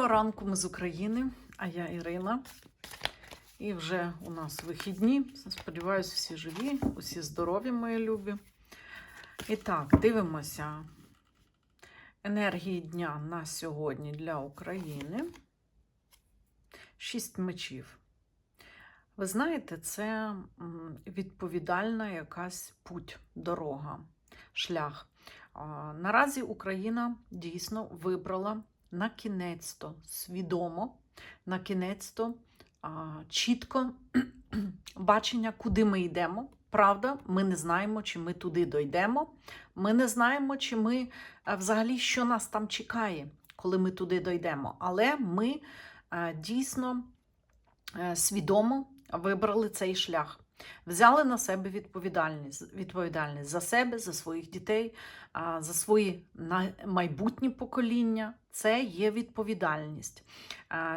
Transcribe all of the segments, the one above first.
Доброго ранку ми з України, а я Ірина. І вже у нас вихідні. Сподіваюсь, всі живі, усі здорові, мої любі. І так, дивимося енергії дня на сьогодні для України. Шість мечів. Ви знаєте, це відповідальна якась путь, дорога, шлях. Наразі Україна дійсно вибрала на кінець-то свідомо, на кінець-то а, чітко бачення, куди ми йдемо. Правда, ми не знаємо, чи ми туди дойдемо. Ми не знаємо, чи ми е, взагалі що нас там чекає, коли ми туди дойдемо. Але ми е, дійсно е, свідомо вибрали цей шлях. Взяли на себе відповідальність, відповідальність за себе, за своїх дітей, за свої майбутні покоління. Це є відповідальність.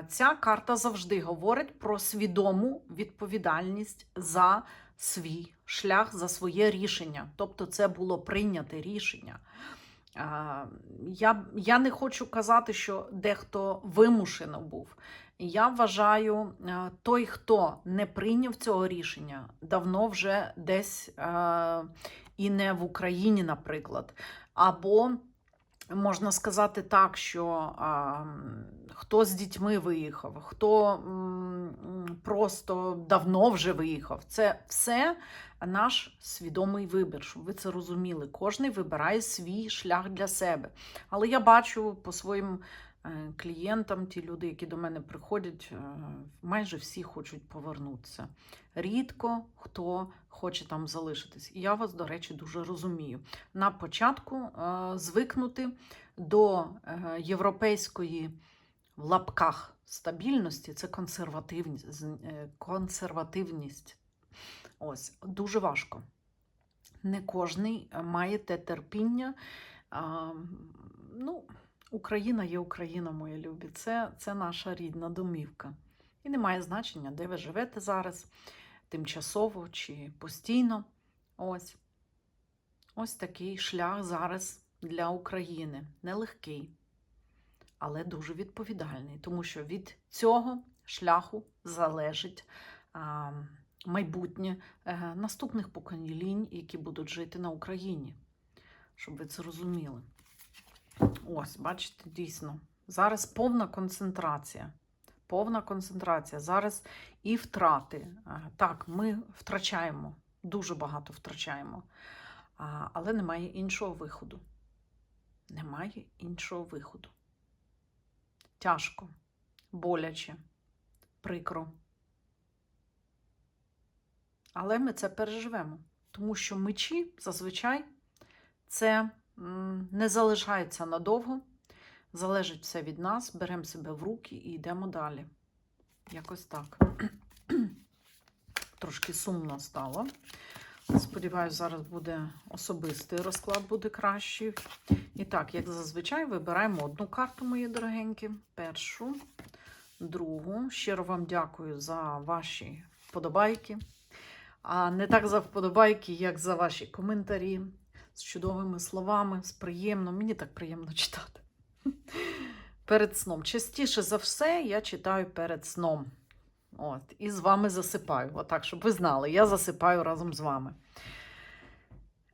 Ця карта завжди говорить про свідому відповідальність за свій шлях, за своє рішення. Тобто, це було прийняте рішення. Я, я не хочу казати, що дехто вимушено був. Я вважаю, е, той, хто не прийняв цього рішення, давно вже десь е, і не в Україні, наприклад. Або можна сказати так, що е, хто з дітьми виїхав, хто просто давно вже виїхав. Це все наш свідомий вибір, щоб ви це розуміли. Кожний вибирає свій шлях для себе. Але я бачу по своїм клієнтам, ті люди, які до мене приходять, е, майже всі хочуть повернутися. Рідко хто хоче там залишитись. І я вас, до речі, дуже розумію. На початку е, звикнути до е, європейської в лапках стабільності це консервативність. е, консервативність. Ось, дуже важко. Не кожний е, має те терпіння. А, ну, Україна є Україна, мої любі. Це, це наша рідна домівка. І не має значення, де ви живете зараз, тимчасово чи постійно. Ось. Ось такий шлях зараз для України. Нелегкий, але дуже відповідальний, тому що від цього шляху залежить а, майбутнє е, наступних поколінь, які будуть жити на Україні. Щоб ви це розуміли. Ось, бачите, дійсно. Зараз повна концентрація. Повна концентрація. Зараз і втрати. Так, ми втрачаємо, дуже багато втрачаємо. Але немає іншого виходу. Немає іншого виходу. Тяжко, боляче, прикро. Але ми це переживемо, тому що мечі зазвичай це не залишається надовго, залежить все від нас, беремо себе в руки і йдемо далі. Якось так. Трошки сумно стало. Сподіваюсь, зараз буде особистий розклад, буде кращий. І так, як зазвичай, вибираємо одну карту, мої дорогенькі. Першу, другу. Щиро вам дякую за ваші вподобайки. А не так за вподобайки, як за ваші коментарі з чудовими словами, з приємно. Мені так приємно читати. Перед сном. Частіше за все я читаю перед сном. От, і з вами засипаю. Отак, щоб ви знали, я засипаю разом з вами.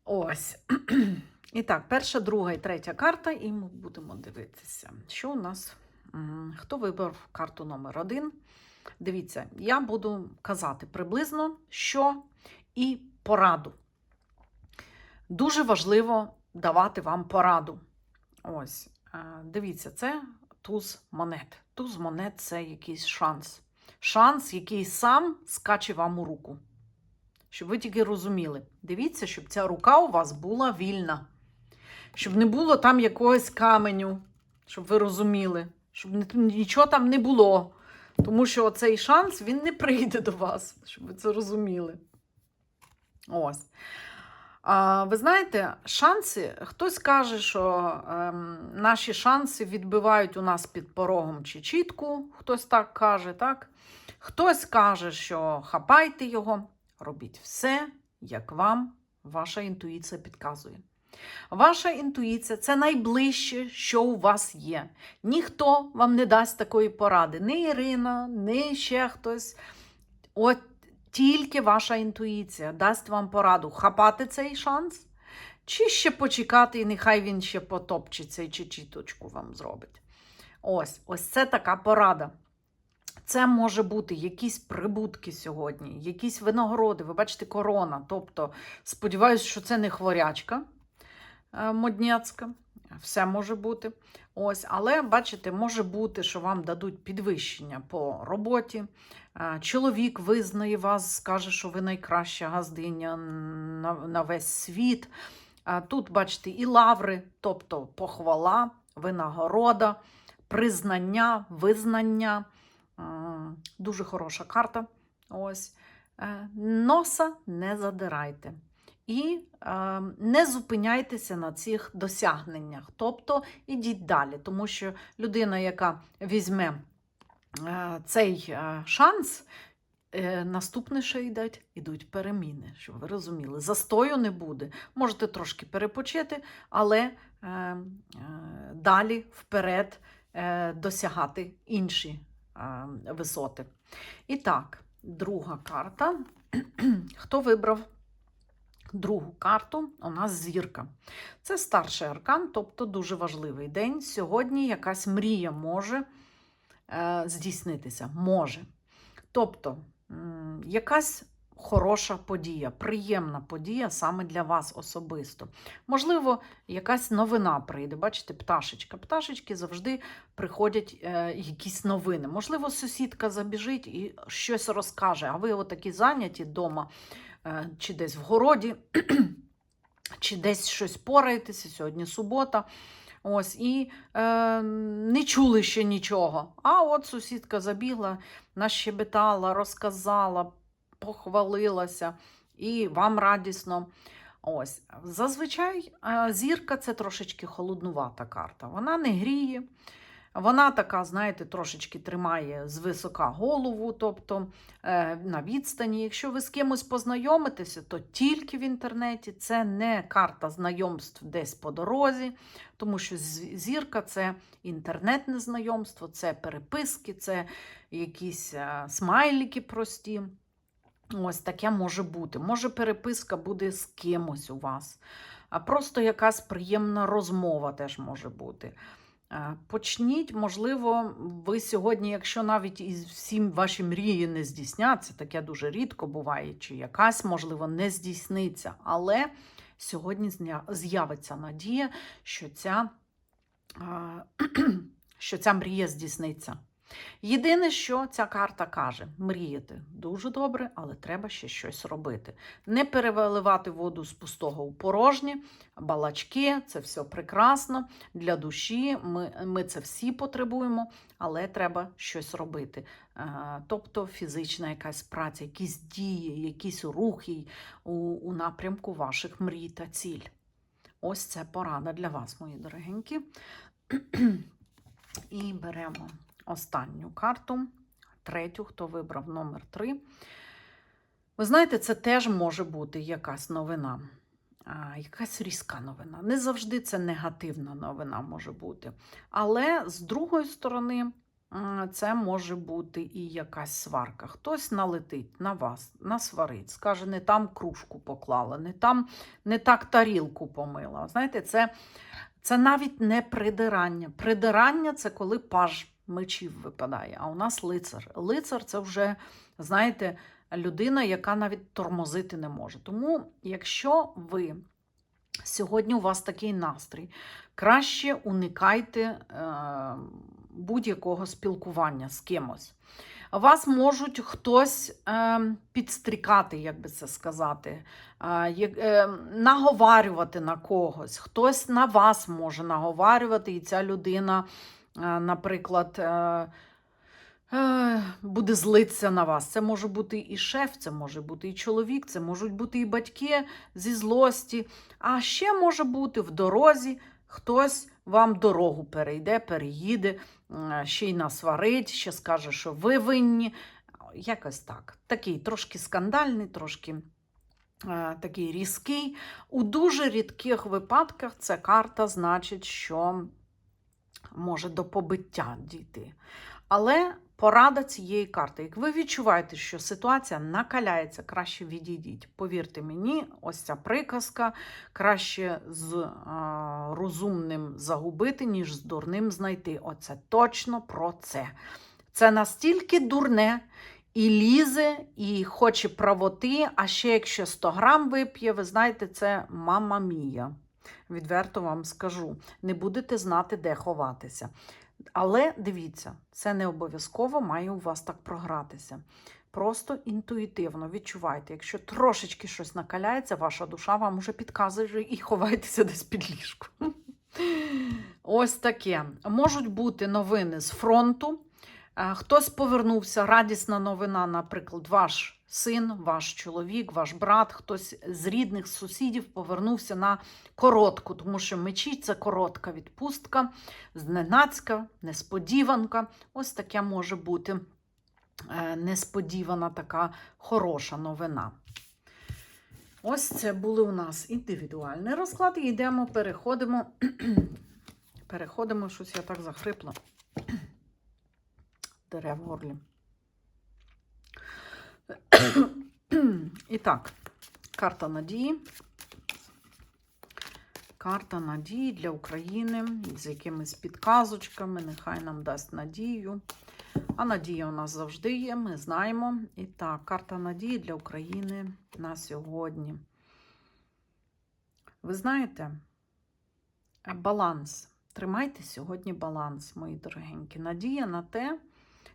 Ось. І так, перша, друга і третя карта, і ми будемо дивитися, що у нас. Хто вибрав карту номер один? Дивіться, я буду казати приблизно, що і пораду. Дуже важливо давати вам пораду. Ось, е, дивіться, це туз монет. Туз монет це якийсь шанс. Шанс, який сам скаче вам у руку. Щоб ви тільки розуміли. Дивіться, щоб ця рука у вас була вільна. Щоб не було там якогось каменю, щоб ви розуміли, щоб нічого там не було. Тому що цей шанс він не прийде до вас, щоб ви це розуміли. Ось. Ви знаєте, шанси, хтось каже, що ем, наші шанси відбивають у нас під порогом чи чітку, хтось так каже, так? Хтось каже, що хапайте його, робіть все, як вам ваша інтуїція підказує. Ваша інтуїція це найближче, що у вас є. Ніхто вам не дасть такої поради. Ні Ірина, ні ще хтось. От тільки ваша інтуїція дасть вам пораду хапати цей шанс, чи ще почекати, і нехай він ще потопчеться чи чіточку вам зробить. Ось, ось це така порада. Це може бути якісь прибутки сьогодні, якісь винагороди. Ви бачите, корона. Тобто, сподіваюся, що це не хворячка е, модняцька. Все може бути. Ось, але бачите, може бути, що вам дадуть підвищення по роботі. Чоловік визнає вас, скаже, що ви найкраща газдиня на, на весь світ. Тут, бачите, і лаври, тобто похвала, винагорода, признання, визнання. Дуже хороша карта. Ось. Е, Носа не задирайте. І е, не зупиняйтеся на цих досягненнях. Тобто ідіть далі, тому що людина, яка візьме е, цей е, шанс, е, наступне ще йдуть, ідуть переміни, щоб ви розуміли. Застою не буде. Можете трошки перепочити, але е, е, далі вперед е, досягати інші е, висоти. І так, друга карта. Хто вибрав другу карту? У нас зірка. Це старший аркан, тобто дуже важливий день. Сьогодні якась мрія може е, здійснитися. Може. Тобто, якась хороша подія, приємна подія саме для вас особисто. Можливо, якась новина прийде. Бачите, пташечка. Пташечки завжди приходять е, якісь новини. Можливо, сусідка забіжить і щось розкаже, а ви отакі зайняті вдома е, чи десь в городі, чи десь щось пораєтеся. Сьогодні субота. Ось, і е, не чули ще нічого. А от сусідка забігла, нащебетала, розказала, похвалилася, і вам радісно. Ось, зазвичай е, зірка це трошечки холоднувата карта. Вона не гріє, вона така, знаєте, трошечки тримає звисока голову, тобто е, на відстані. Якщо ви з кимось познайомитеся, то тільки в інтернеті це не карта знайомств десь по дорозі, тому що зірка це інтернетне знайомство, це переписки, це якісь е, смайлики прості. Ось таке може бути. Може, переписка буде з кимось у вас, а просто якась приємна розмова теж може бути. Почніть, можливо, ви сьогодні, якщо навіть і всім ваші мрії не здійсняться, таке дуже рідко буває, чи якась, можливо, не здійсниться. Але сьогодні з'явиться надія, що ця, що ця мрія здійсниться. Єдине, що ця карта каже: мріяти дуже добре, але треба ще щось робити. Не переливати воду з пустого у порожнє, балачки це все прекрасно для душі. Ми, ми це всі потребуємо, але треба щось робити. Е, Тобто фізична якась праця, якісь дії, якісь рухи у, у напрямку ваших мрій та ціль. Ось це порада для вас, мої дорогенькі. І беремо останню карту, третю, хто вибрав номер 3. Ви знаєте, це теж може бути якась новина, якась різка новина. Не завжди це негативна новина може бути. Але з другої сторони, це може бути і якась сварка. Хтось налетить на вас, насварить, скаже, не там кружку поклала, не там не так тарілку помила. Знаєте, це, це навіть не придирання. Придирання це коли паж мечів випадає, а у нас лицар. Лицар це вже, знаєте, людина, яка навіть тормозити не може. Тому, якщо ви сьогодні у вас такий настрій, краще уникайте е, будь-якого спілкування з кимось. Вас можуть хтось е, підстрікати, як би це сказати, е, е, наговарювати на когось, хтось на вас може наговарювати, і ця людина, наприклад, е, е, буде злитися на вас. Це може бути і шеф, це може бути і чоловік, це можуть бути і батьки зі злості. А ще може бути в дорозі хтось вам дорогу перейде, переїде, е, ще й насварить, ще скаже, що ви винні. Якось так. Такий трошки скандальний, трошки такий різкий. У дуже рідких випадках ця карта значить, що може до побиття дійти. Але порада цієї карти. Як ви відчуваєте, що ситуація накаляється, краще відійдіть. Повірте мені, ось ця приказка краще з а, розумним загубити, ніж з дурним знайти. Оце точно про це. Це настільки дурне. І лізе, і хоче правоти, а ще якщо 100 грам вип'є, ви знаєте, це мама мія. Відверто вам скажу. Не будете знати, де ховатися. Але дивіться, це не обов'язково має у вас так програтися. Просто інтуїтивно відчувайте, якщо трошечки щось накаляється, ваша душа вам уже підказує і ховайтеся десь під ліжку. Ось таке. Можуть бути новини з фронту. Хтось повернувся, радісна новина, наприклад, ваш син, ваш чоловік, ваш брат, хтось з рідних сусідів повернувся на коротку, тому що мечі це коротка відпустка, зненацька, несподіванка. Ось таке може бути е, несподівана така хороша новина. Ось це були у нас індивідуальний розклад. І йдемо, переходимо. Переходимо, щось я так захрипла. Дере в горлі. І так, карта надії. Карта надії для України з якимись підказочками. Нехай нам дасть надію. А надія у нас завжди є, ми знаємо. І так, карта надії для України на сьогодні. Ви знаєте, баланс. Тримайте сьогодні баланс, мої дорогенькі. Надія на те,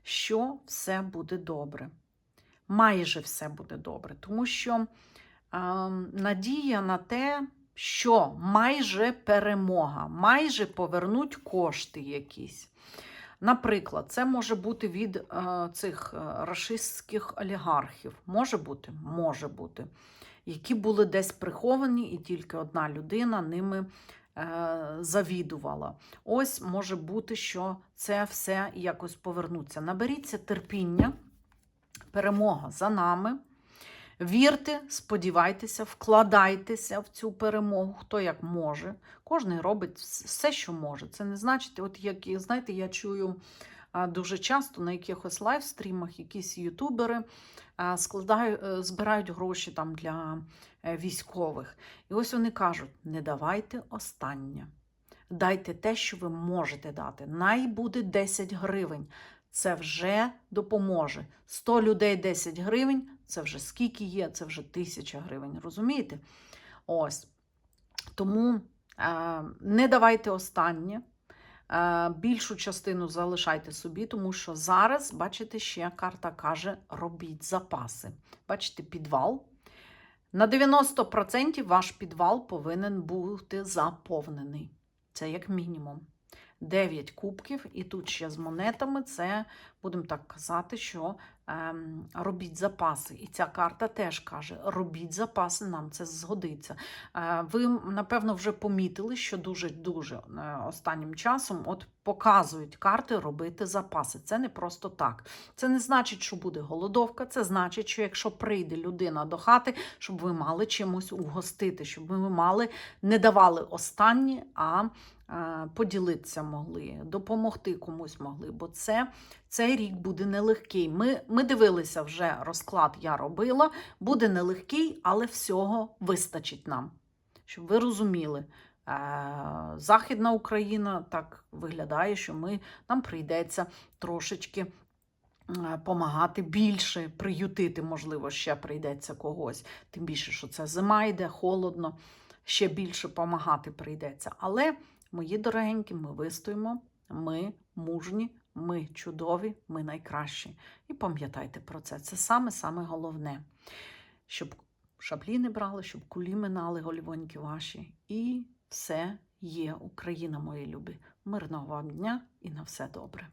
що все буде добре. Майже все буде добре. Тому що е, надія на те, що майже перемога, майже повернуть кошти якісь. Наприклад, це може бути від е, цих е, рашистських олігархів. Може бути? Може бути. Які були десь приховані, і тільки одна людина ними завідувала. Ось може бути, що це все якось повернуться. Наберіться терпіння, перемога за нами. Вірте, сподівайтеся, вкладайтеся в цю перемогу, хто як може. Кожен робить все, що може. Це не значить, от як знаєте, я чую дуже часто на якихось лайвстрімах якісь ютубери складають, е, збирають гроші там для е, військових. І ось вони кажуть: не давайте останнє. Дайте те, що ви можете дати. Най буде 10 гривень. Це вже допоможе. 100 людей 10 гривень це вже скільки є, це вже 1000 гривень. Розумієте? Ось. Тому е, не давайте останнє. Е, більшу частину залишайте собі, тому що зараз, бачите, ще карта каже: робіть запаси. Бачите, підвал. На 90% ваш підвал повинен бути заповнений. Це як мінімум. 9 кубків, і тут ще з монетами це, будемо так казати, що робіть запаси. І ця карта теж каже: робіть запаси, нам це згодиться. Е, ви, напевно, вже помітили, що дуже-дуже е, останнім часом от показують карти робити запаси. Це не просто так. Це не значить, що буде голодовка, це значить, що якщо прийде людина до хати, щоб ви мали чимось угостити, щоб ви мали, не давали останнє, а е, поділитися могли, допомогти комусь могли, бо це цей рік буде нелегкий. Ми, ми дивилися вже розклад, я робила. Буде нелегкий, але всього вистачить нам. Щоб ви розуміли, е, Західна Україна так виглядає, що ми, нам прийдеться трошечки Помагати більше, приютити, можливо, ще прийдеться когось. Тим більше, що це зима йде, холодно, ще більше помагати прийдеться. Але, мої дорогенькі, ми вистоїмо, ми мужні, ми чудові, ми найкращі. І пам'ятайте про це. Це саме-саме головне. Щоб шаблі не брали, щоб кулі минали голівоньки ваші. І все є Україна, мої любі. Мирного вам дня і на все добре.